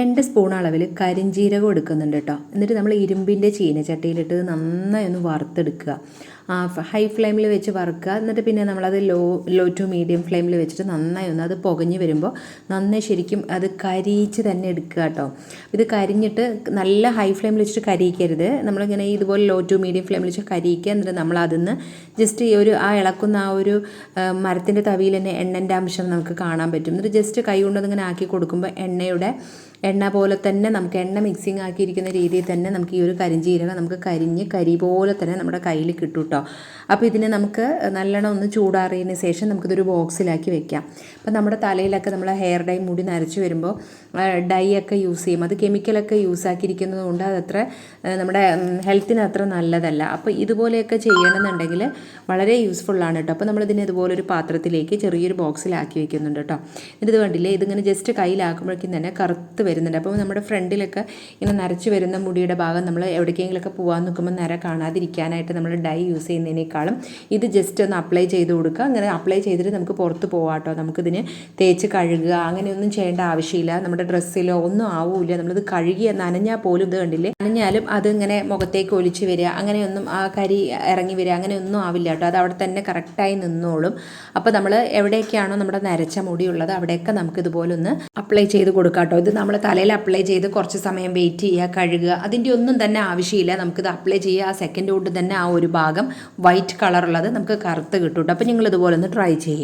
രണ്ട് സ്പൂൺ അളവിൽ കരിഞ്ജീരകം എടുക്കുന്നുണ്ട് കേട്ടോ എന്നിട്ട് നമ്മൾ ഇരുമ്പിന്റെ ചീനച്ചട്ടിയിലിട്ട് നന്നായി ഒന്ന് വറുത്തെടുക്കുക. ഹൈ ഫ്ലെയിമിൽ വെച്ച് വറുക്കുക. എന്നിട്ട് പിന്നെ നമ്മളത് ലോ ലോ ടു മീഡിയം ഫ്ലെയിമിൽ വെച്ചിട്ട് നന്നായി ഒന്ന് അത് പുകഞ്ഞ് വരുമ്പോൾ നന്നായി ശരിക്കും അത് കരിയിച്ച് തന്നെ എടുക്കുക കേട്ടോ ഇത് കരിഞ്ഞിട്ട് നല്ല ഹൈ ഫ്ലെയിമിൽ വെച്ചിട്ട് കരിയിക്കരുത്. നമ്മളിങ്ങനെ ഇതുപോലെ ലോ ടു മീഡിയം ഫ്ലെയിമിൽ വെച്ച് കരിയിക്കുക. എന്നിട്ട് നമ്മൾ അതിന്ന് ജസ്റ്റ് ഈ ഒരു ആ ഇളക്കുന്ന ആ ഒരു മരത്തിന്റെ തവിയിൽ തന്നെ എണ്ണന്റെ അംശം നമുക്ക് കാണാൻ പറ്റും. എന്നിട്ട് ജസ്റ്റ് കൈ കൊണ്ടതിങ്ങനെ ആക്കി കൊടുക്കുമ്പോൾ എണ്ണയുടെ എണ്ണ പോലെ തന്നെ നമുക്ക് എണ്ണ മിക്സിങ് ആക്കിയിരിക്കുന്ന രീതിയിൽ തന്നെ നമുക്ക് ഈ ഒരു കരിഞ്ചീരകം നമുക്ക് കരിഞ്ഞ് കരി പോലെ തന്നെ നമ്മുടെ കയ്യിൽ കിട്ടും കേട്ടോ അപ്പോൾ ഇതിനെ നമുക്ക് നല്ലോണം ഒന്ന് ചൂടാറിയതിന് ശേഷം നമുക്കിതൊരു ബോക്സിലാക്കി വെക്കാം. അപ്പോൾ നമ്മുടെ തലയിലൊക്കെ നമ്മൾ ഹെയർ ഡൈ മുടി നരച്ച് വരുമ്പോൾ ഡൈ ഒക്കെ യൂസ് ചെയ്യും. അത് കെമിക്കലൊക്കെ യൂസ് ആക്കിയിരിക്കുന്നത് കൊണ്ട് അതത്ര നമ്മുടെ ഹെൽത്തിന് അത്ര നല്ലതല്ല. അപ്പോൾ ഇതുപോലെയൊക്കെ ചെയ്യണമെന്നുണ്ടെങ്കിൽ വളരെ യൂസ്ഫുള്ളാണ് കേട്ടോ അപ്പോൾ നമ്മളിതിനെ ഇതുപോലെ ഒരു പാത്രത്തിലേക്ക് ചെറിയൊരു ബോക്സിലാക്കി വെക്കുന്നുണ്ട് കേട്ടോ എന്നിട്ട് ഇത് കണ്ടില്ലേ? ഇതിങ്ങനെ ജസ്റ്റ് കയ്യിലാക്കുമ്പോഴേക്കും തന്നെ കറുത്ത് വരുന്നുണ്ട്. അപ്പോൾ നമ്മുടെ ഫ്രണ്ടിലൊക്കെ ഇങ്ങനെ നരച്ച് വരുന്ന മുടിയുടെ ഭാഗം നമ്മൾ എവിടേക്കെങ്കിലുമൊക്കെ പോകാൻ നോക്കുമ്പോൾ നര കാണാതിരിക്കാനായിട്ട് നമ്മൾ ഡൈ യൂസ് ചെയ്യുന്നതിനേക്കാളും ഇത് ജസ്റ്റ് ഒന്ന് അപ്ലൈ ചെയ്ത് കൊടുക്കുക. അങ്ങനെ അപ്ലൈ ചെയ്തിട്ട് നമുക്ക് പുറത്ത് പോകാട്ടോ കേട്ടോ. നമുക്കിതിന് തേച്ച് കഴുകുക അങ്ങനെയൊന്നും ചെയ്യേണ്ട ആവശ്യമില്ല. നമ്മുടെ ഡ്രസ്സിലോ ഒന്നും ആവില്ല. നമ്മളിത് കഴുകി നനഞ്ഞാൽ പോലും ഇത് കണ്ടില്ലേ? നനഞ്ഞാലും അതിങ്ങനെ മുഖത്തേക്ക് ഒലിച്ച് വരിക. അങ്ങനെയൊന്നും ആ കരി ഇറങ്ങി വരിക. അങ്ങനെയൊന്നും ആവില്ല കേട്ടോ. അത് അവിടെ തന്നെ കറക്റ്റായി നിന്നോളും. അപ്പോൾ നമ്മൾ എവിടെയൊക്കെയാണോ നമ്മുടെ നരച്ച മുടിയുള്ളത് അവിടെയൊക്കെ നമുക്ക് അപ്ലൈ ചെയ്ത് കൊടുക്കാം കേട്ടോ. ഇത് നമ്മൾ തലയിൽ അപ്ലൈ ചെയ്ത് കുറച്ച് സമയം വെയിറ്റ് ചെയ്യുക കഴുകുക. അതിന്റെ ഒന്നും തന്നെ ആവശ്യമില്ല. നമുക്കിത് അപ്ലൈ ചെയ്യുക. ആ സെക്കൻഡ് കൊണ്ട് തന്നെ ആ ഒരു ഭാഗം വൈറ്റ് കളറുള്ളത് നമുക്ക് കറുത്ത് കിട്ടും അപ്പോൾ നിങ്ങൾ ഇതുപോലെ ഒന്ന് ട്രൈ ചെയ്യുക.